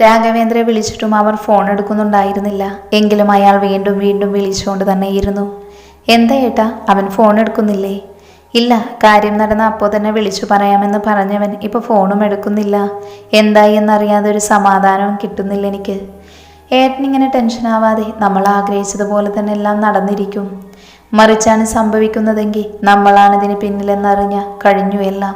രാഘവേന്ദ്രയെ വിളിച്ചിട്ടും അവർ ഫോൺ എടുക്കുന്നുണ്ടായിരുന്നില്ല. എങ്കിലും അയാൾ വീണ്ടും വീണ്ടും വിളിച്ചുകൊണ്ട് തന്നെയിരുന്നു. എന്താ ഏട്ടാ? അവൻ ഫോൺ എടുക്കുന്നില്ലേ? ഇല്ല കാര്യം നടന്ന അപ്പോൾ തന്നെ വിളിച്ചു പറയാമെന്ന് പറഞ്ഞവൻ ഇപ്പോൾ ഫോണും എടുക്കുന്നില്ല. എന്തായി എന്നറിയാതെ ഒരു സമാധാനവും കിട്ടുന്നില്ല എനിക്ക്. ഏട്ടനിങ്ങനെ ടെൻഷനാവാതെ നമ്മൾ ആഗ്രഹിച്ചതുപോലെ തന്നെ എല്ലാം നടന്നിരിക്കും. മറിച്ചാണ് സംഭവിക്കുന്നതെങ്കിൽ നമ്മളാണ് ഇതിന് പിന്നിലെന്നറിഞ്ഞ കഴിഞ്ഞു എല്ലാം.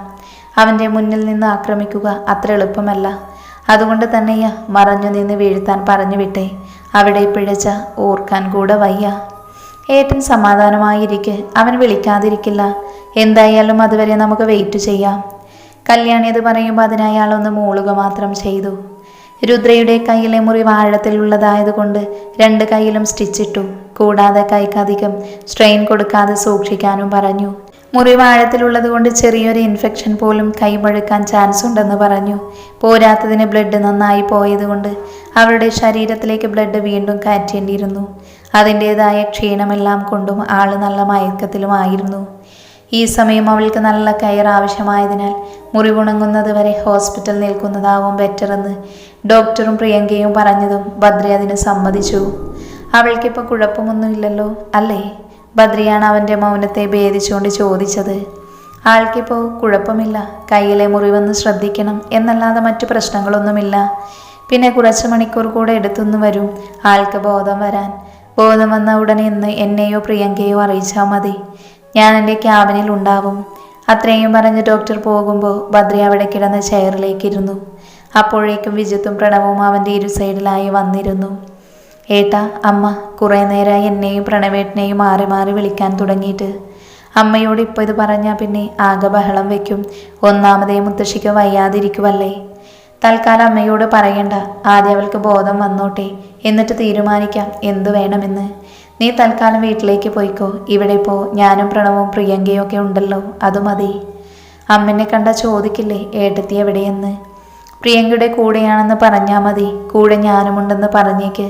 അവന്റെ മുന്നിൽ നിന്ന് ആക്രമിക്കുക അത്ര എളുപ്പമല്ല. അതുകൊണ്ട് തന്നെയാ മറഞ്ഞു നിന്ന് വീഴ്ത്താൻ പറഞ്ഞു വിട്ടെ. അവിടെ പിഴച്ച ഓർക്കാൻ കൂടെ വയ്യ. ഏട്ടൻ സമാധാനമായിരിക്കെ അവൻ വിളിക്കാതിരിക്കില്ല. എന്തായാലും അതുവരെ നമുക്ക് വെയിറ്റ് ചെയ്യാം. കല്യാണി അത് പറയുമ്പോൾ അതിനായി അയാളൊന്ന് മൂളുക മാത്രം ചെയ്തു. രുദ്രയുടെ കയ്യിലെ മുറിവ് ആഴത്തിലുള്ളതായതുകൊണ്ട് രണ്ട് കൈയിലും സ്റ്റിച്ചിട്ടു കൂടാതെ കൈക്കധികം സ്ട്രെയിൻ കൊടുക്കാതെ സൂക്ഷിക്കാനും പറഞ്ഞു. മുറിവ് ആഴത്തിലുള്ളത് കൊണ്ട് ചെറിയൊരു ഇൻഫെക്ഷൻ പോലും കൈമഴുക്കാൻ ചാൻസ് ഉണ്ടെന്ന് പറഞ്ഞു. പോരാത്തതിന് ബ്ലഡ് നന്നായി പോയതുകൊണ്ട് അവരുടെ ശരീരത്തിലേക്ക് ബ്ലഡ് വീണ്ടും കയറ്റേണ്ടിയിരുന്നു. അതിന്റെതായ ക്ഷീണമെല്ലാം കൊണ്ടും ആൾ നല്ല മയക്കത്തിലുമായിരുന്നു ഈ സമയം അവൾക്ക് നല്ല കെയർ ആവശ്യമായതിനാൽ മുറിവുണങ്ങുന്നത് വരെ ഹോസ്പിറ്റൽ നിൽക്കുന്നതാവും ബെറ്ററെന്ന് ഡോക്ടറും പ്രിയങ്കയും പറഞ്ഞതും ബദ്രി അതിന് സമ്മതിച്ചു. അവൾക്കിപ്പോൾ കുഴപ്പമൊന്നുമില്ലല്ലോ അല്ലേ? ബദ്രിയാണ് അവന്റെ മൗനത്തെ ഭേദിച്ചുകൊണ്ട് ചോദിച്ചത്. ആൾക്കിപ്പോൾ കുഴപ്പമില്ല. കയ്യിലെ മുറിവൊന്ന് ശ്രദ്ധിക്കണം എന്നല്ലാതെ മറ്റു പ്രശ്നങ്ങളൊന്നുമില്ല. പിന്നെ കുറച്ച് മണിക്കൂർ കൂടെ എടുത്തുനിന്ന് വരും ആൾക്ക് ബോധം വരാൻ. ബോധം വന്ന ഉടനെ ഇന്ന് എന്നെയോ പ്രിയങ്കയോ അറിയിച്ചാൽ മതി. ഞാൻ എന്റെ ക്യാബിനിൽ ഉണ്ടാവും. അത്രയും പറഞ്ഞ് ഡോക്ടർ പോകുമ്പോൾ ബദ്രി അവിടെ കിടന്ന ചെയറിലേക്കിരുന്നു അപ്പോഴേക്കും വിജിത്തും പ്രണവും അവന്റെ ഇരു സൈഡിലായി വന്നിരുന്നു. ഏട്ടാ അമ്മ കുറേ നേരമായി എന്നെയും പ്രണവേട്ടനെയും മാറി മാറി വിളിക്കാൻ തുടങ്ങിയിട്ട്. അമ്മയോട് ഇപ്പോൾ ഇത് പറഞ്ഞാൽ പിന്നെ ആകെ ബഹളം വയ്ക്കും ഒന്നാമതേ മുത്തശ്ശിക്ക് വയ്യാതിരിക്കുമല്ലേ തൽക്കാലം അമ്മയോട് പറയണ്ട. ആദ്യം അവൾക്ക് ബോധം വന്നോട്ടെ. എന്നിട്ട് തീരുമാനിക്കാം എന്തു വേണമെന്ന്. നീ തൽക്കാലം വീട്ടിലേക്ക് പോയിക്കോ. ഇവിടെ ഇപ്പോൾ ഞാനും പ്രണവും പ്രിയങ്കയും ഒക്കെ ഉണ്ടല്ലോ. അത് മതി. അമ്മനെ കണ്ട ചോദിക്കില്ലേ ഏട്ടത്തി എവിടെയെന്ന്? പ്രിയങ്കയുടെ കൂടെയാണെന്ന് പറഞ്ഞാൽ മതി. കൂടെ ഞാനുമുണ്ടെന്ന് പറഞ്ഞേക്ക്.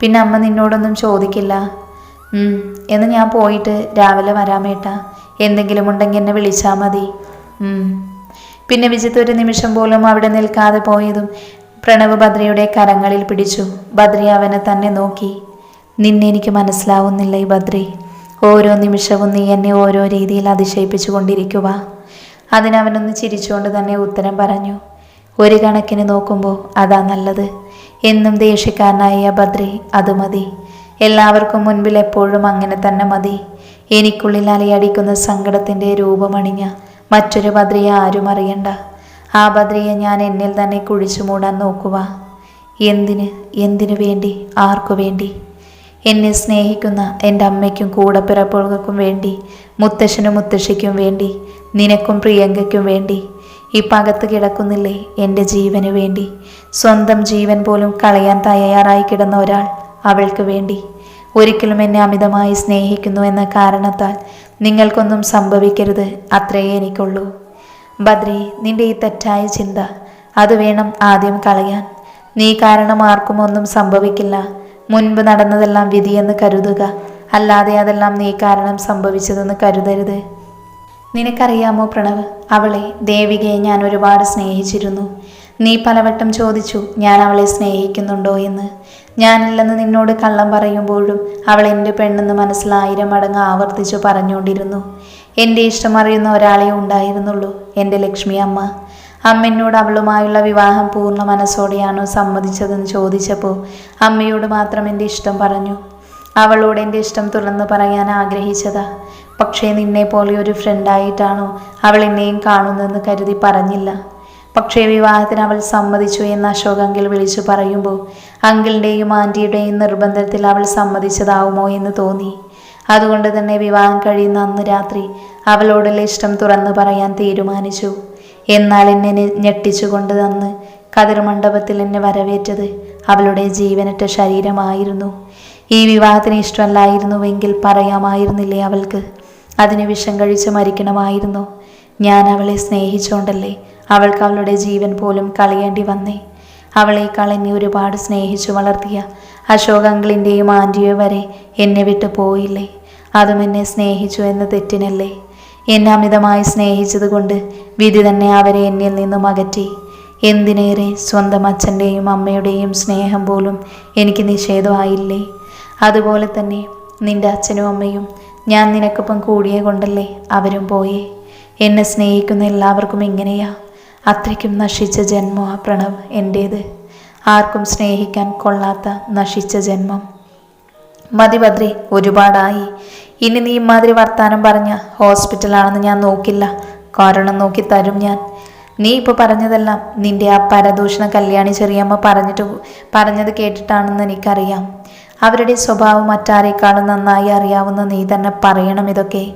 പിന്നെ അമ്മ നിന്നോടൊന്നും ചോദിക്കില്ല. എന്ന് ഞാൻ പോയിട്ട് രാവിലെ വരാമേട്ടാ എന്തെങ്കിലും ഉണ്ടെങ്കിൽ എന്നെ വിളിച്ചാൽ മതി. പിന്നെ വിജിത്ത് ഒരു നിമിഷം പോലും അവിടെ നിൽക്കാതെ പോയതും പ്രണവ് ഭദ്രയുടെ കരങ്ങളിൽ പിടിച്ചു. ഭദ്രി അവനെ തന്നെ നോക്കി. നിന്നെ എനിക്ക് മനസ്സിലാവുന്നില്ല ഈ ഭദ്രി. ഓരോ നിമിഷവും നീ എന്നെ ഓരോ രീതിയിൽ അതിശയിപ്പിച്ചു കൊണ്ടിരിക്കുക അതിനവനൊന്ന് ചിരിച്ചുകൊണ്ട് തന്നെ ഉത്തരം പറഞ്ഞു. ഒരു കണക്കിന് നോക്കുമ്പോൾ അതാ നല്ലത്. എന്നും ദേഷ്യക്കാരനായ ബദ്രി അത് മതി. എല്ലാവർക്കും മുൻപിൽ എപ്പോഴും അങ്ങനെ തന്നെ മതി. എനിക്കുള്ളിൽ അലയടിക്കുന്ന സങ്കടത്തിന്റെ രൂപമണിഞ്ഞ മറ്റൊരു ബദ്രിയെ ആരും അറിയണ്ട. ആ ബദ്രിയെ ഞാൻ എന്നിൽ തന്നെ കുഴിച്ചു മൂടാൻ നോക്കുക എന്തിന്? എന്തിനു വേണ്ടി? ആർക്കു വേണ്ടി? എന്നെ സ്നേഹിക്കുന്ന എന്റെ അമ്മയ്ക്കും കൂടപ്പിറപ്പുകൾക്കും വേണ്ടി മുത്തശ്ശനും മുത്തശ്ശിക്കും വേണ്ടി നിനക്കും പ്രിയങ്കയ്ക്കും വേണ്ടി ഈ പകത്ത് കിടക്കുന്നില്ലേ എന്റെ ജീവന് വേണ്ടി? സ്വന്തം ജീവൻ പോലും കളയാൻ തയ്യാറായി കിടന്ന ഒരാൾ അവൾക്ക് വേണ്ടി. ഒരിക്കലും എന്നെ അമിതമായി സ്നേഹിക്കുന്നു എന്ന കാരണത്താൽ നിങ്ങൾക്കൊന്നും സംഭവിക്കരുത് അത്രയേ എനിക്കുള്ളൂ. ബദ്രി നിന്റെ ഈ തെറ്റായ ചിന്ത അത് വേണം ആദ്യം കളയാൻ. നീ കാരണം ആർക്കും ഒന്നും സംഭവിക്കില്ല. മുൻപ് നടന്നതെല്ലാം വിധിയെന്ന് കരുതുക. അല്ലാതെ അതെല്ലാം നീ കാരണം സംഭവിച്ചതെന്ന് കരുതരുത്. നിനക്കറിയാമോ പ്രണവ്? അവളെ ദേവികയെ ഞാൻ ഒരുപാട് സ്നേഹിച്ചിരുന്നു. നീ പലവട്ടം ചോദിച്ചു ഞാൻ അവളെ സ്നേഹിക്കുന്നുണ്ടോ എന്ന്. ഞാനില്ലെന്ന് നിന്നോട് കള്ളം പറയുമ്പോഴും അവൾ എന്റെ പെണ്ണെന്ന് മനസ്സിലായിരം മടങ്ങ് ആവർത്തിച്ചു പറഞ്ഞുകൊണ്ടിരുന്നു. എന്റെ ഇഷ്ടം അറിയുന്ന ഒരാളെ ഉണ്ടായിരുന്നുള്ളൂ എന്റെ ലക്ഷ്മി അമ്മ. അമ്മയോട് അവളുമായുള്ള വിവാഹം പൂർണ മനസ്സോടെയാണോ സമ്മതിച്ചതെന്ന് ചോദിച്ചപ്പോൾ അമ്മയോട് മാത്രം എന്റെ ഇഷ്ടം പറഞ്ഞു. അവളോട് എന്റെ ഇഷ്ടം തുറന്നു പറയാൻ ആഗ്രഹിച്ചതാ. പക്ഷേ നിന്നെ പോലെ ഒരു ഫ്രണ്ടായിട്ടാണോ അവൾ എന്നെയും കാണുന്നതെന്ന് കരുതി പറഞ്ഞില്ല. പക്ഷേ വിവാഹത്തിന് അവൾ സമ്മതിച്ചു എന്ന് അശോക് അങ്കിൾ വിളിച്ചു പറയുമ്പോൾ അങ്കിളിന്റെയും ആന്റിയുടെയും നിർബന്ധത്തിൽ അവൾ സമ്മതിച്ചതാവുമോ എന്ന് തോന്നി. അതുകൊണ്ട് തന്നെ വിവാഹം കഴിയുന്ന അന്ന് രാത്രി അവളോടുള്ള ഇഷ്ടം തുറന്നു പറയാൻ തീരുമാനിച്ചു. എന്നാൽ എന്നെ ഞെട്ടിച്ചുകൊണ്ട് തന്ന് കതിർ മണ്ഡപത്തിൽ എന്നെ വരവേറ്റത് അവളുടെ ജീവനറ്റ ശരീരമായിരുന്നു. ഈ വിവാഹത്തിന് ഇഷ്ടമല്ലായിരുന്നുവെങ്കിൽ പറയാമായിരുന്നില്ലേ അവൾക്ക്? അതിന് വിഷം കഴിച്ച് മരിക്കണമായിരുന്നു. ഞാൻ അവളെ സ്നേഹിച്ചുകൊണ്ടല്ലേ അവൾക്ക് അവളുടെ ജീവൻ പോലും കളയേണ്ടി വന്നേ. അവളേക്കാൾ എന്നെ ഒരുപാട് സ്നേഹിച്ചു വളർത്തിയ അശോക് അങ്കിളിന്റെയും ആന്റിയോ വരെ എന്നെ വിട്ടു പോയില്ലേ. അതും എന്നെ സ്നേഹിച്ചു എന്ന തെറ്റിനല്ലേ. എന്നെ അമിതമായി സ്നേഹിച്ചതുകൊണ്ട് വിധി തന്നെ അവരെ എന്നിൽ നിന്നും അകറ്റി. എന്തിനേറെ സ്വന്തം അച്ഛന്റെയും അമ്മയുടെയും സ്നേഹം പോലും എനിക്ക് നിഷേധമായില്ലേ. അതുപോലെ തന്നെ നിന്റെ അച്ഛനും അമ്മയും ഞാൻ നിനക്കൊപ്പം കൂടിയ കൊണ്ടല്ലേ അവരും പോയേ. എന്നെ സ്നേഹിക്കുന്ന എല്ലാവർക്കും ഇങ്ങനെയാ. അത്രയ്ക്കും നശിച്ച ജന്മം ആ പ്രണവ് എന്റേത് ആർക്കും സ്നേഹിക്കാൻ കൊള്ളാത്ത നശിച്ച ജന്മം. മതി ഒരുപാടായി. ഇനി നീ ഇമാതിരി വർത്താനം പറഞ്ഞ ഹോസ്പിറ്റലാണെന്ന് ഞാൻ നോക്കില്ല. കാരണം നോക്കി തരും ഞാൻ. നീ ഇപ്പോൾ പറഞ്ഞതെല്ലാം നിന്റെ ആ പരദൂഷണ കല്യാണി ചെറിയമ്മ പറഞ്ഞിട്ട് പറഞ്ഞത് കേട്ടിട്ടാണെന്ന് എനിക്കറിയാം. അവരുടെ സ്വഭാവം മറ്റാരെക്കാളും നന്നായി അറിയാവുന്ന നീ തന്നെ പറയണം ഇതൊക്കെ.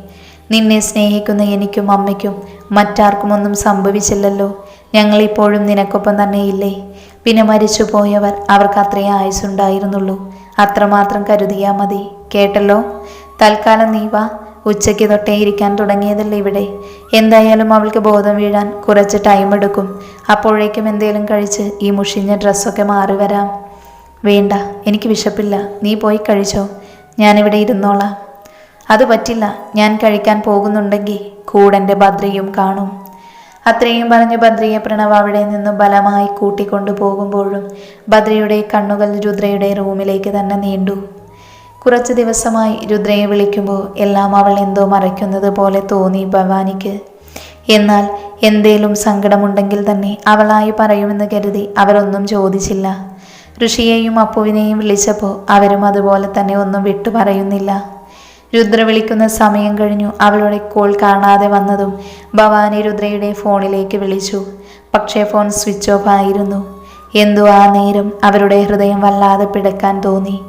നിന്നെ സ്നേഹിക്കുന്ന എനിക്കും അമ്മയ്ക്കും മറ്റാർക്കും ഒന്നും സംഭവിച്ചില്ലല്ലോ ഞങ്ങളിപ്പോഴും നിനക്കൊപ്പം തന്നെ ഇല്ലേ? പിന്നെ മരിച്ചു പോയവർ അവർക്ക് അത്രയേ ആയുസുണ്ടായിരുന്നുള്ളൂ അത്രമാത്രം കരുതിയാ മതി. കേട്ടല്ലോ? തൽക്കാലം നീ വാ. ഉച്ചയ്ക്ക് തൊട്ടേ ഇരിക്കാൻ തുടങ്ങിയതല്ലേ ഇവിടെ. എന്തായാലും അവൾക്ക് ബോധം വീഴാൻ കുറച്ച് ടൈം എടുക്കും. അപ്പോഴേക്കും എന്തേലും കഴിച്ച് ഈ മുഷിഞ്ഞ ഡ്രസ്സൊക്കെ മാറി വരാം. വേണ്ട എനിക്ക് വിശപ്പില്ല. നീ പോയി കഴിച്ചോ. ഞാനിവിടെ ഇരുന്നോളാം. അത് പറ്റില്ല. ഞാൻ കഴിക്കാൻ പോകുന്നുണ്ടെങ്കിൽ കൂടെന്റെ ഭദ്രയും കാണും. അത്രയും പറഞ്ഞ് ഭദ്രയെ പ്രണവ് അവിടെ നിന്ന് ബലമായി കൂട്ടിക്കൊണ്ടു പോകുമ്പോഴും ഭദ്രയുടെ കണ്ണുകൾ രുദ്രയുടെ റൂമിലേക്ക് തന്നെ നീണ്ടു. കുറച്ച് ദിവസമായി രുദ്രയെ വിളിക്കുമ്പോൾ എല്ലാം അവൾ എന്തോ മറയ്ക്കുന്നത് പോലെ തോന്നി ഭവാനിക്ക്. എന്നാൽ എന്തേലും സങ്കടമുണ്ടെങ്കിൽ തന്നെ അവളായി പറയുമെന്ന് കരുതി അവരൊന്നും ചോദിച്ചില്ല. ഋഷിയെയും അപ്പുവിനെയും വിളിച്ചപ്പോൾ അവരും അതുപോലെ തന്നെ ഒന്നും വിട്ടു പറയുന്നില്ല. രുദ്ര വിളിക്കുന്ന സമയം കഴിഞ്ഞു. അവളുടെ കോൾ കാണാതെ വന്നതും ഭവാനി രുദ്രയുടെ ഫോണിലേക്ക് വിളിച്ചു. പക്ഷേ ഫോൺ സ്വിച്ച് ഓഫ് ആയിരുന്നു. എന്തോ ആ നേരം അവരുടെ ഹൃദയം വല്ലാതെ പിടക്കാൻ തോന്നി.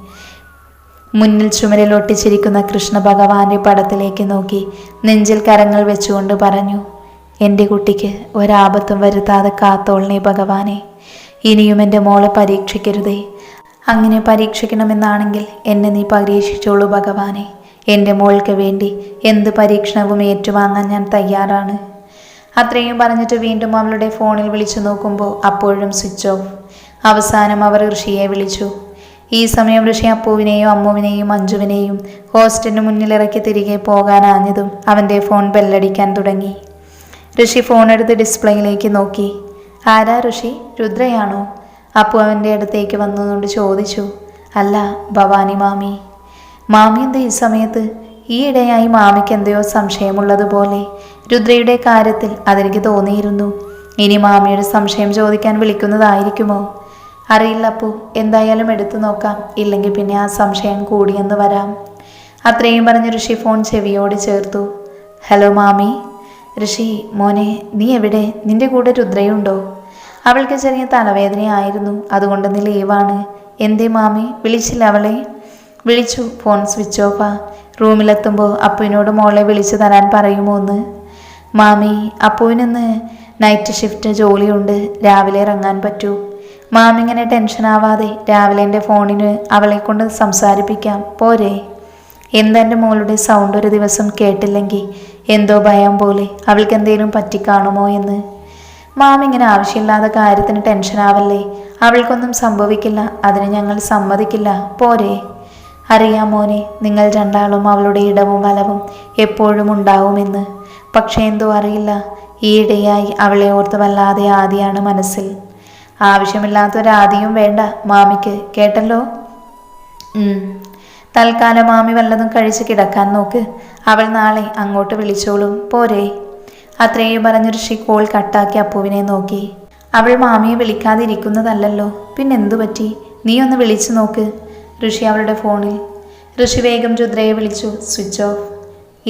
മുന്നിൽ ചുമരിൽ ഒട്ടിച്ചിരിക്കുന്ന കൃഷ്ണ ഭഗവാന്റെ പടത്തിലേക്ക് നോക്കി നെഞ്ചിൽ കരങ്ങൾ വെച്ചുകൊണ്ട് പറഞ്ഞു എന്റെ കുട്ടിക്ക് ഒരാപത്തും വരുത്താതെ കാത്തോളണേ ഭഗവാനെ. ഇനിയും എന്റെ മോളെ പരീക്ഷിക്കരുതേ. അങ്ങനെ പരീക്ഷിക്കണമെന്നാണെങ്കിൽ എന്നെ നീ പരീക്ഷിച്ചോളൂ ഭഗവാനെ. എന്റെ മോൾക്ക് വേണ്ടി എന്ത് പരീക്ഷണവും ഏറ്റുവാങ്ങാൻ ഞാൻ തയ്യാറാണ്. അത്രയും പറഞ്ഞിട്ട് വീണ്ടും അവളുടെ ഫോണിൽ വിളിച്ചു നോക്കുമ്പോൾ അപ്പോഴും സ്വിച്ച് ഓഫ്. അവസാനം അവർ ഋഷിയെ വിളിച്ചു. ഈ സമയം ഋഷി അപ്പുവിനെയും അമ്മുവിനെയും മഞ്ജുവിനെയും ഹോസ്റ്റലിന് മുന്നിലിറക്കി തിരികെ പോകാനാഞ്ഞതും അവന്റെ ഫോൺ ബെല്ലടിക്കാൻ തുടങ്ങി. ഋഷി ഫോണെടുത്ത് ഡിസ്പ്ലേയിലേക്ക് നോക്കി. ആരാ ഋഷി? രുദ്രയാണോ? അപ്പു അവന്റെ അടുത്തേക്ക് വന്നതുകൊണ്ട് ചോദിച്ചു. അല്ല ഭവാനി മാമി. മാമി എന്താ ഈ സമയത്ത്? ഈയിടെയായി മാമിക്ക് എന്തെയോ സംശയമുള്ളതുപോലെ രുദ്രയുടെ കാര്യത്തിൽ അതെനിക്ക് തോന്നിയിരുന്നു. ഇനി മാമിയുടെ സംശയം ചോദിക്കാൻ വിളിക്കുന്നതായിരിക്കുമോ? അറിയില്ല അപ്പു. എന്തായാലും എടുത്തു നോക്കാം. ഇല്ലെങ്കിൽ പിന്നെ ആ സംശയം കൂടിയെന്ന് വരാം. അത്രയും പറഞ്ഞ് ഋഷി ഫോൺ ചെവിയോട് ചേർത്തു. ഹലോ മാമി. ഋഷി മോനെ നീ എവിടെ? നിന്റെ കൂടെ രുദ്രയുണ്ടോ? അവൾക്ക് ചെറിയ തലവേദനയായിരുന്നു. അതുകൊണ്ട് നീ ലീവാണ്. എന്തേ മാമി? വിളിച്ചില്ല അവളെ? വിളിച്ചു. ഫോൺ സ്വിച്ച് ഓഫാ റൂമിലെത്തുമ്പോൾ അപ്പുവിനോട് മോളെ വിളിച്ചു തരാൻ പറയുമോ എന്ന്. മാമി അപ്പുവിനിന്ന് നൈറ്റ് ഷിഫ്റ്റ് ജോലിയുണ്ട്. രാവിലെ ഇറങ്ങാൻ പറ്റൂ. മാമി ഇങ്ങനെ ടെൻഷൻ ആവാതെ രാവിലെ എന്റെ ഫോണിന് അവളെ കൊണ്ട് സംസാരിപ്പിക്കാം. പോരെ. എന്തെന്റെ മോളുടെ സൗണ്ട് ഒരു ദിവസം കേട്ടില്ലെങ്കിൽ എന്തോ ഭയം പോലെ അവൾക്ക് എന്തെങ്കിലും പറ്റിക്കാണുമോ എന്ന്. മാമി ഇങ്ങനെ ആവശ്യമില്ലാത്ത കാര്യത്തിന് ടെൻഷൻ ആവല്ലേ? അവൾക്കൊന്നും സംഭവിക്കില്ല. അതിന് ഞങ്ങൾ സമ്മതിക്കില്ല. പോരെ. അറിയാം മോനെ നിങ്ങൾ രണ്ടാളും അവളുടെ ഇടവും വലവും എപ്പോഴും ഉണ്ടാവുമെന്ന്. പക്ഷേ എന്തോ അറിയില്ല. ഈയിടെയായി അവളെ ഓർത്ത് വല്ലാതെ ആദിയാണ് മനസ്സിൽ. ആവശ്യമില്ലാത്തൊരാദിയും വേണ്ട മാമിക്ക്. കേട്ടല്ലോ. തൽക്കാലം മാമി വല്ലതും കഴിച്ച് കിടക്കാൻ നോക്ക്. അവൾ നാളെ അങ്ങോട്ട് വിളിച്ചോളും. പോരെ. അത്രയും പറഞ്ഞ ഋഷി കോൾ കട്ടാക്കി അപ്പുവിനെ നോക്കി. അവൾ മാമിയെ വിളിക്കാതിരിക്കുന്നതല്ലല്ലോ. പിന്നെന്തു പറ്റി? നീ ഒന്ന് വിളിച്ചു നോക്ക്. ഋഷി അവളുടെ ഫോണിൽ. ഋഷി വേഗം രുദ്രയെ വിളിച്ചു. സ്വിച്ച് ഓഫ്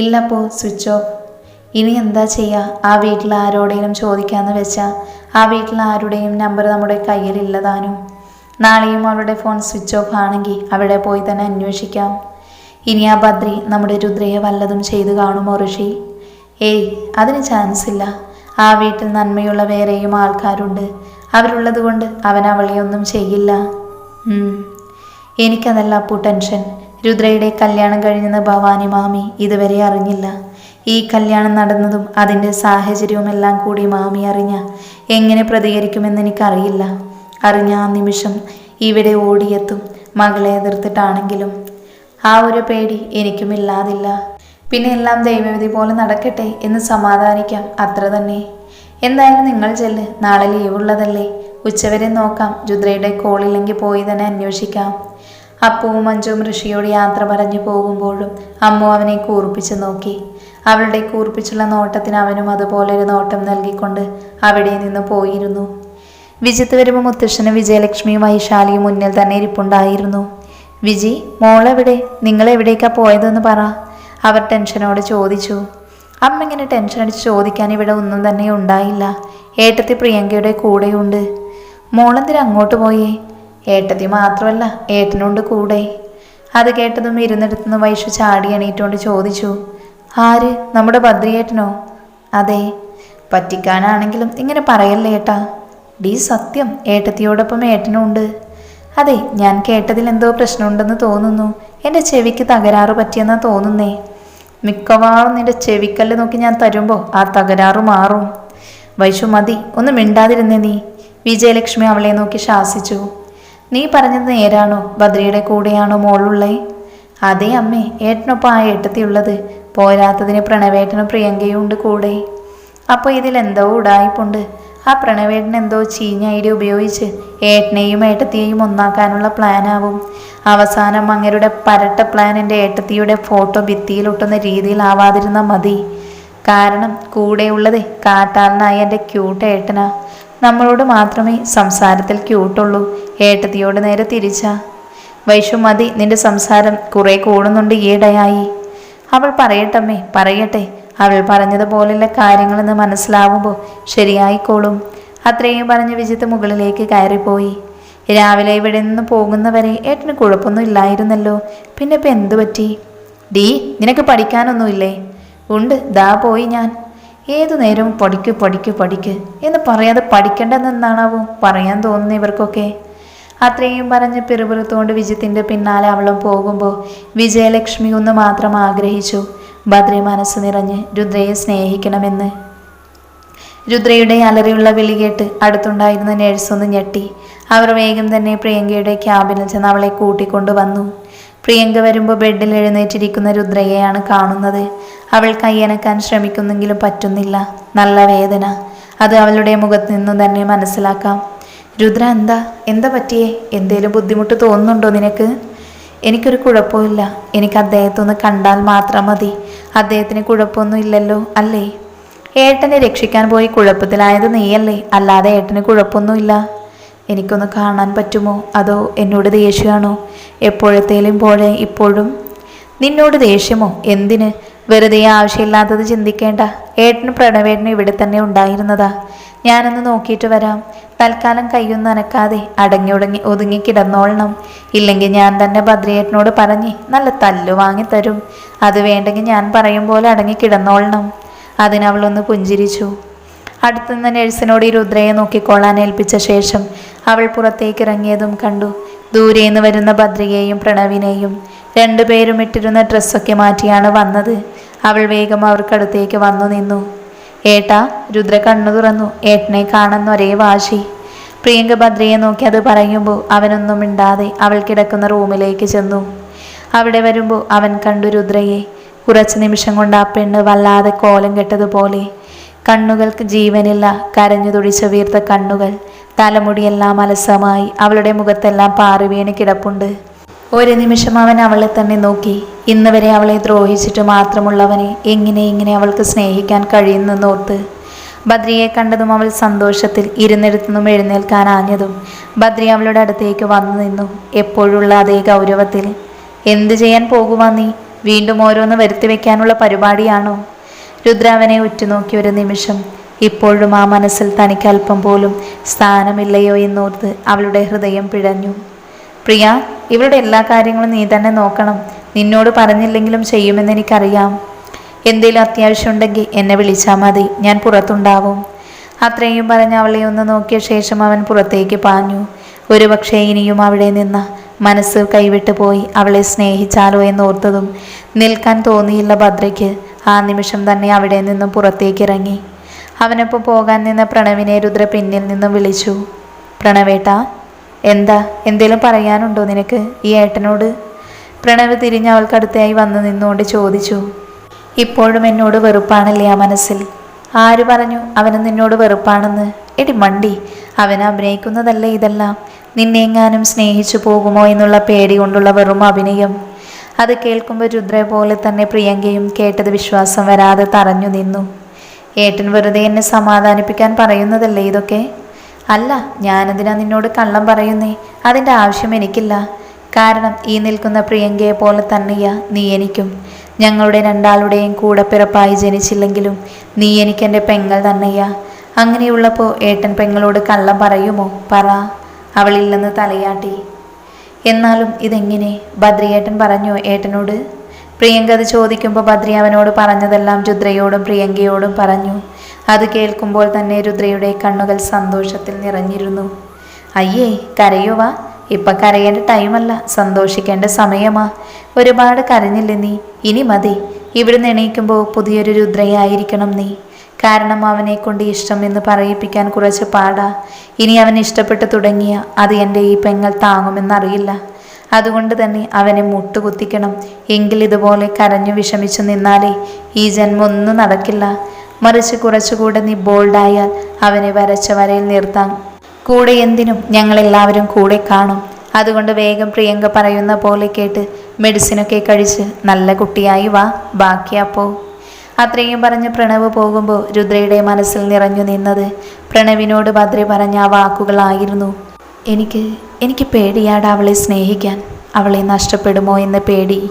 ഇല്ലപ്പോ സ്വിച്ച് ഓഫ് ഇനി എന്താ ചെയ്യുക ആ വീട്ടിൽ ആരോടെങ്കിലും ചോദിക്കാമെന്ന് വെച്ചാൽ ആ വീട്ടിൽ ആരുടെയും നമ്പർ നമ്മുടെ കയ്യിലില്ലതാനും നാളെയും അവളുടെ ഫോൺ സ്വിച്ച് ഓഫ് ആണെങ്കിൽ അവിടെ പോയി തന്നെ അന്വേഷിക്കാം. ഇനി ആ ബദ്രി നമ്മുടെ രുദ്രയെ വല്ലതും ചെയ്തു കാണുമോ ഋഷി? ഏയ് അതിന് ചാൻസ് ഇല്ല. ആ വീട്ടിൽ നന്മയുള്ള വേറെയും ആൾക്കാരുണ്ട്. അവരുള്ളത് കൊണ്ട് അവൻ അവളെ ഒന്നും ചെയ്യില്ല. എനിക്കതല്ല അപ്പു ടെൻഷൻ. രുദ്രയുടെ കല്യാണം കഴിഞ്ഞെന്ന് ഭവാനി മാമി ഇതുവരെ അറിഞ്ഞില്ല. ഈ കല്യാണം നടന്നതും അതിന്റെ സാഹചര്യവും എല്ലാം കൂടി മാമി അറിഞ്ഞ എങ്ങനെ പ്രതികരിക്കുമെന്ന് എനിക്കറിയില്ല. അറിഞ്ഞ ആ നിമിഷം ഇവിടെ ഓടിയെത്തും മകളെ എതിർത്തിട്ടാണെങ്കിലും. ആ ഒരു പേടി എനിക്കും ഇല്ലാതില്ല. പിന്നെ എല്ലാം ദൈവവിധി പോലെ നടക്കട്ടെ എന്ന് സമാധാനിക്കാം. അത്ര തന്നെ. എന്തായാലും നിങ്ങൾ ചെല്ല്. നാളെ ലീവുള്ളതല്ലേ ഉച്ചവരെ നോക്കാം. രുദ്രയുടെ കോളില്ലെങ്കിൽ പോയി തന്നെ അന്വേഷിക്കാം. അപ്പുവും മഞ്ജുവും ഋഷിയോട് യാത്ര പറഞ്ഞു പോകുമ്പോഴും അമ്മു അവനെ കൂർപ്പിച്ച് നോക്കി. അവളുടെ കൂർപ്പിച്ചുള്ള നോട്ടത്തിന് അവനും അതുപോലെ ഒരു നോട്ടം നൽകിക്കൊണ്ട് അവിടെ നിന്ന് പോയിരുന്നു. വിജിത്ത് വരുമ്പോൾ മുത്തശ്ശനും വിജയലക്ഷ്മിയും വൈശാലിയും മുന്നിൽ തന്നെ ഇരിപ്പുണ്ടായിരുന്നു. വിജി മോളെവിടെ? നിങ്ങൾ എവിടേക്കാ പോയതെന്ന് പറ. അവർ ടെൻഷനോട് ചോദിച്ചു. അമ്മ ഇങ്ങനെ ടെൻഷൻ അടിച്ച് ചോദിക്കാൻ ഇവിടെ ഒന്നും തന്നെ ഉണ്ടായില്ല. ഏട്ടത്തി പ്രിയങ്കയുടെ കൂടെയുണ്ട്. മോളെന്തിന് അങ്ങോട്ട് പോയേ? ഏട്ടത്തി മാത്രമല്ല ഏട്ടനുണ്ട് കൂടെ. അത് കേട്ടതും ഇരുന്നിടത്തുനിന്ന് വൈഷു ചാടി എണീറ്റുകൊണ്ട് ചോദിച്ചു. ആര്? നമ്മുടെ ഭദ്രിയേട്ടനോ? അതെ. പറ്റിക്കാനാണെങ്കിലും ഇങ്ങനെ പറയല്ലേ ഏട്ടാ? ഡി സത്യം ഏട്ടത്തിയോടൊപ്പം ഏട്ടനുണ്ട് അതെ ഞാൻ കേട്ടതിൽ എന്തോ പ്രശ്നമുണ്ടെന്ന് തോന്നുന്നു. എന്റെ ചെവിക്ക് തകരാറ് പറ്റിയെന്നാ തോന്നുന്നേ. മിക്കവാറും നിന്റെ ചെവിക്കല്ല് നോക്കി ഞാൻ തരുമ്പോൾ ആ തകരാറ് മാറും. വൈഷു മതി. ഒന്ന് മിണ്ടാതിരുന്നേ നീ. വിജയലക്ഷ്മി അവളെ നോക്കി ശാസിച്ചു. നീ പറഞ്ഞത് നേരാണോ? ബദ്രിയുടെ കൂടെയാണോ മോളുള്ളേ? അതേ അമ്മേ ഏട്ടനൊപ്പം ആ ഏട്ടത്തിയുള്ളത്. പോരാത്തതിന് പ്രണവേട്ടനും പ്രിയങ്കയും ഉണ്ട് കൂടെ. അപ്പോൾ ഇതിൽ എന്തോ ഉടായ്പുണ്ട്. ആ പ്രണവേട്ടൻ എന്തോ ചീഞ്ഞ ഐഡിയ ഉപയോഗിച്ച് ഏട്ടനെയും ഏട്ടത്തിയെയും ഒന്നാക്കാനുള്ള പ്ലാനാവും. അവസാനം അങ്ങരുടെ പരട്ട പ്ലാൻ എന്റെ ഏട്ടത്തിയുടെ ഫോട്ടോ ഭിത്തിയിലൊട്ടുന്ന രീതിയിലാവാതിരുന്ന മതി. കാരണം കൂടെയുള്ളത് കാട്ടാളനായ എന്റെ ക്യൂട്ട് ഏട്ടനാ. നമ്മളോട് മാത്രമേ സംസാരത്തിൽ ക്യൂട്ടുള്ളൂ ഏട്ടത്തിയോട് നേരെ തിരിച്ചാ. വൈഷു മതി നിന്റെ സംസാരം കുറേ കൂടുന്നുണ്ട് ഈയിടെയായി. അവൾ പറയട്ടമ്മേ പറയട്ടെ. അവൾ പറഞ്ഞതുപോലുള്ള കാര്യങ്ങളെന്ന് മനസ്സിലാവുമ്പോൾ ശരിയായിക്കോളും. അത്രയും പറഞ്ഞ് വിജിത്ത് മുകളിലേക്ക് കയറിപ്പോയി. രാവിലെ ഇവിടെ നിന്ന് പോകുന്നവരെ ഏട്ടന് കുഴപ്പമൊന്നും ഇല്ലായിരുന്നല്ലോ. പിന്നെ ഇപ്പം എന്തു പറ്റി? ഡീ നിനക്ക് പഠിക്കാനൊന്നുമില്ലേ? ഉണ്ട് ദാ പോയി ഞാൻ. ഏതു നേരവും പഠിക്കു പഠിക്കു പഠിക്ക്. എന്ന് പറയാതെ പഠിക്കേണ്ടതെന്നാണാവോ പറയാൻ തോന്നുന്ന ഇവർക്കൊക്കെ? അത്രയും പറഞ്ഞ് പിറുപിറുത്തുകൊണ്ട് വിജിത്തിന്റെ പിന്നാലെ അവളും പോകുമ്പോൾ വിജയലക്ഷ്മി ഒന്ന് മാത്രം ആഗ്രഹിച്ചു. ഭദ്രി മനസ്സ് നിറഞ്ഞ് രുദ്രയെ സ്നേഹിക്കണമെന്ന്. രുദ്രയുടെ അലറിയുള്ള വിളി കേട്ട് അടുത്തുണ്ടായിരുന്ന നേഴ്സൊന്ന് ഞെട്ടി. അവർ വേഗം തന്നെ പ്രിയങ്കയുടെ ക്യാബിനിൽ ചെന്ന് അവളെ കൂട്ടിക്കൊണ്ടു വന്നു. പ്രിയങ്ക വരുമ്പോൾ ബെഡിൽ എഴുന്നേറ്റിരിക്കുന്ന രുദ്രയെയാണ് കാണുന്നത്. അവൾ കൈയനക്കാൻ ശ്രമിക്കുന്നെങ്കിലും പറ്റുന്നില്ല. നല്ല വേദന. അത് അവളുടെ മുഖത്ത് നിന്നും തന്നെ മനസ്സിലാക്കാം. രുദ്ര എന്താ? എന്താ പറ്റിയേ? എന്തേലും ബുദ്ധിമുട്ട് തോന്നുന്നുണ്ടോ നിനക്ക്? എനിക്കൊരു കുഴപ്പമില്ല. എനിക്ക് അദ്ദേഹത്തെ ഒന്ന് കണ്ടാൽ മാത്രം മതി. അദ്ദേഹത്തിന് കുഴപ്പമൊന്നും ഇല്ലല്ലോ അല്ലേ? ഏട്ടനെ രക്ഷിക്കാൻ പോയി കുഴപ്പത്തിലായത് നീയല്ലേ? അല്ലാതെ ഏട്ടന് കുഴപ്പമൊന്നുമില്ല എനിക്കൊന്ന് കാണാൻ പറ്റുമോ? അതോ എന്നോട് ദേഷ്യമാണോ? എപ്പോഴത്തേലും പോലെ ഇപ്പോഴും. നിന്നോട് ദേഷ്യമോ? എന്തിന്? വെറുതെ ആവശ്യമില്ലാത്തത് ചിന്തിക്കേണ്ട. ഏട്ടന് പ്രണവേട്ടന് ഇവിടെ തന്നെ ഉണ്ടായിരുന്നതാ. ഞാനൊന്ന് നോക്കിയിട്ട് വരാം. തൽക്കാലം കയ്യൊന്നും അനക്കാതെ അടങ്ങി ഒടുങ്ങി ഒതുങ്ങി കിടന്നോളണം. ഇല്ലെങ്കിൽ ഞാൻ തന്നെ ഭദ്രയേട്ടനോട് പറഞ്ഞ് നല്ല തല്ലു വാങ്ങി തരും. അത് വേണ്ടെങ്കിൽ ഞാൻ പറയും പോലെ അടങ്ങി കിടന്നോളണം. അതിനവളൊന്ന് പുഞ്ചിരിച്ചു. അടുത്തുനിന്ന് നഴ്സിനോട് ഈ രുദ്രയെ നോക്കിക്കൊള്ളാൻ ഏൽപ്പിച്ച ശേഷം അവൾ പുറത്തേക്ക് ഇറങ്ങിയതും കണ്ടു. നിന്ന് വരുന്ന ഭദ്രയെയും പ്രണവിനെയും രണ്ടുപേരും ഇട്ടിരുന്ന ഡ്രസ്സൊക്കെ മാറ്റിയാണ് വന്നത്. അവൾ വേഗം അവർക്കടുത്തേക്ക് വന്നു നിന്നു. ഏട്ടാ രുദ്ര കണ്ണു തുറന്നു. ഏട്ടനെ കാണുന്ന ഒരേ വാശി. പ്രിയങ്ക ഭദ്രയെ നോക്കി അത് പറയുമ്പോൾ അവനൊന്നും മിണ്ടാതെ അവൾ കിടക്കുന്ന റൂമിലേക്ക് ചെന്നു. അവിടെ വരുമ്പോൾ അവൻ കണ്ടു രുദ്രയെ. കുറച്ച് നിമിഷം കൊണ്ട് ആ പെണ്ണ് വല്ലാതെ കോലം കെട്ടതുപോലെ. കണ്ണുകൾക്ക് ജീവനില്ല കരഞ്ഞു തുടിച്ച വീർത്ത കണ്ണുകൾ തലമുടിയെല്ലാം അലസമായി അവളുടെ മുഖത്തെല്ലാം പാറി വീണ് കിടപ്പുണ്ട്. ഒരു നിമിഷം അവൻ അവളെ തന്നെ നോക്കി. ഇന്ന് വരെ അവളെ ദ്രോഹിച്ചിട്ട് മാത്രമുള്ളവനെ എങ്ങനെ ഇങ്ങനെ അവൾക്ക് സ്നേഹിക്കാൻ കഴിയുന്നെന്നോർത്ത്. ബദ്രിയെ കണ്ടതും അവൾ സന്തോഷത്തിൽ ഇരുന്നെടുത്തതും എഴുന്നേൽക്കാൻ ആഞ്ഞതും ബദ്രി അവളുടെ അടുത്തേക്ക് വന്നു നിന്നു. എപ്പോഴുള്ള അതേ ഗൗരവത്തിൽ എന്ത് ചെയ്യാൻ പോകുവാ നീ? വീണ്ടും ഓരോന്ന് വരുത്തി വെക്കാനുള്ള പരിപാടിയാണോ? രുദ്രാവനെ ഉറ്റുനോക്കിയ ഉറ്റുനോക്കി ഒരു നിമിഷം. ഇപ്പോഴും ആ മനസ്സിൽ തനിക്ക് അല്പം പോലും സ്ഥാനമില്ലയോ എന്നോർത്ത് അവളുടെ ഹൃദയം പിഴഞ്ഞു. പ്രിയ ഇവളുടെ എല്ലാ കാര്യങ്ങളും നീ തന്നെ നോക്കണം. നിന്നോട് പറഞ്ഞില്ലെങ്കിലും ചെയ്യുമെന്ന് എനിക്കറിയാം. എന്തെങ്കിലും അത്യാവശ്യം ഉണ്ടെങ്കിൽ എന്നെ വിളിച്ചാൽ മതി. ഞാൻ പുറത്തുണ്ടാവും. അത്രയും പറഞ്ഞ് അവളെ ഒന്ന് നോക്കിയ ശേഷം അവൻ പുറത്തേക്ക് പാഞ്ഞു. ഒരുപക്ഷെ ഇനിയും അവിടെ നിന്ന് മനസ്സ് കൈവിട്ടു പോയി അവളെ സ്നേഹിച്ചാലോ എന്നോർത്തതും നിൽക്കാൻ തോന്നിയില്ല ഭദ്രയ്ക്ക്. ആ നിമിഷം തന്നെ അവിടെ നിന്നും പുറത്തേക്ക് ഇറങ്ങി അവനൊപ്പം പോകാൻ നിന്ന പ്രണവിനെ രുദ്ര പിന്നിൽ നിന്നും വിളിച്ചു. പ്രണവേട്ടാ എന്താ? എന്തേലും പറയാനുണ്ടോ നിനക്ക് ഈ ഏട്ടനോട്? പ്രണവ് തിരിഞ്ഞ് അവൾക്കടുത്തായി വന്നു നിന്നുകൊണ്ട് ചോദിച്ചു. ഇപ്പോഴും എന്നോട് വെറുപ്പാണല്ലേ ആ മനസ്സിൽ? ആര് പറഞ്ഞു അവന് നിന്നോട് വെറുപ്പാണെന്ന്? എടി മണ്ടി അവൻ അഭിനയിക്കുന്നതല്ലേ ഇതെല്ലാം? നിന്നെങ്ങാനും സ്നേഹിച്ചു പോകുമോ എന്നുള്ള പേടി കൊണ്ടുള്ള വെറും അഭിനയം. അത് കേൾക്കുമ്പോൾ രുദ്രയെ പോലെ തന്നെ പ്രിയങ്കയും കേട്ടത് വിശ്വാസം വരാതെ തറഞ്ഞു നിന്നു. ഏട്ടൻ വെറുതെ എന്നെ സമാധാനിപ്പിക്കാൻ പറയുന്നതല്ലേ ഇതൊക്കെ? അല്ല ഞാനെന്തിനാ നിന്നോട് കള്ളം പറയുന്നേ? അതിന്റെ ആവശ്യം എനിക്കില്ല. കാരണം ഈ നിൽക്കുന്ന പ്രിയങ്കയെ പോലെ തന്നെയാ നീ എനിക്കും. ഞങ്ങളുടെ രണ്ടാളുടെയും കൂടപ്പിറപ്പായി ജനിച്ചില്ലെങ്കിലും നീ എനിക്കെന്റെ പെങ്ങൾ തന്നെയാ. അങ്ങനെയുള്ളപ്പോൾ ഏട്ടൻ പെങ്ങളോട് കള്ളം പറയുമോ? പറ. അവളില്ലെന്ന് തലയാട്ടി. എന്നാലും ഇതെങ്ങനെ? ബദ്രിയേട്ടൻ പറഞ്ഞു ഏട്ടനോട്? പ്രിയങ്ക അത് ചോദിക്കുമ്പോൾ ബദ്രി അവനോട് പറഞ്ഞതെല്ലാം രുദ്രയോടും പ്രിയങ്കയോടും പറഞ്ഞു. അത് കേൾക്കുമ്പോൾ തന്നെ രുദ്രയുടെ കണ്ണുകൾ സന്തോഷത്തിൽ നിറഞ്ഞിരുന്നു. അയ്യേ കരയുവ ഇപ്പൊ കരയേണ്ട ടൈമല്ല. സന്തോഷിക്കേണ്ട സമയമാ. ഒരുപാട് കരഞ്ഞില്ല നീ? ഇനി മതി. ഇവിടുന്ന് എണീക്കുമ്പോൾ പുതിയൊരു രുദ്രയായിരിക്കണം നീ. കാരണം അവനെ കൊണ്ട് ഇഷ്ടം എന്ന് പറയിപ്പിക്കാൻ കുറച്ച് പാടാ. ഇനി അവൻ ഇഷ്ടപ്പെട്ടു തുടങ്ങിയ അത് എന്റെ ഈ പെങ്ങൾ താങ്ങുമെന്നറിയില്ല. അതുകൊണ്ട് തന്നെ അവനെ മുട്ടുകുത്തിക്കണം. എങ്കിൽ ഇതുപോലെ കരഞ്ഞു വിഷമിച്ചു നിന്നാലേ ഈ ജന്മം ഒന്നും നടക്കില്ല. മറിച്ച് കുറച്ചുകൂടെ നീ ബോൾഡായാൽ അവനെ വരച്ച വരയിൽ നിർത്താം. കൂടെ എന്തിനും ഞങ്ങളെല്ലാവരും കൂടെ കാണും. അതുകൊണ്ട് വേഗം പ്രിയങ്ക പറയുന്ന പോലെ കേട്ട് മെഡിസിനൊക്കെ കഴിച്ച് നല്ല കുട്ടിയായി വാ ബാക്കിയാപ്പോ അത്രയും പറഞ്ഞ് പ്രണവ് പോകുമ്പോൾ രുദ്രയുടെ മനസ്സിൽ നിറഞ്ഞു നിന്നത് പ്രണവിനോട് ഭദ്ര പറഞ്ഞ ആ വാക്കുകളായിരുന്നു. എനിക്ക് എനിക്ക് പേടിയാണ് അവളെ സ്നേഹിക്കാൻ. അവളെ നഷ്ടപ്പെടുമോ എന്ന പേടി.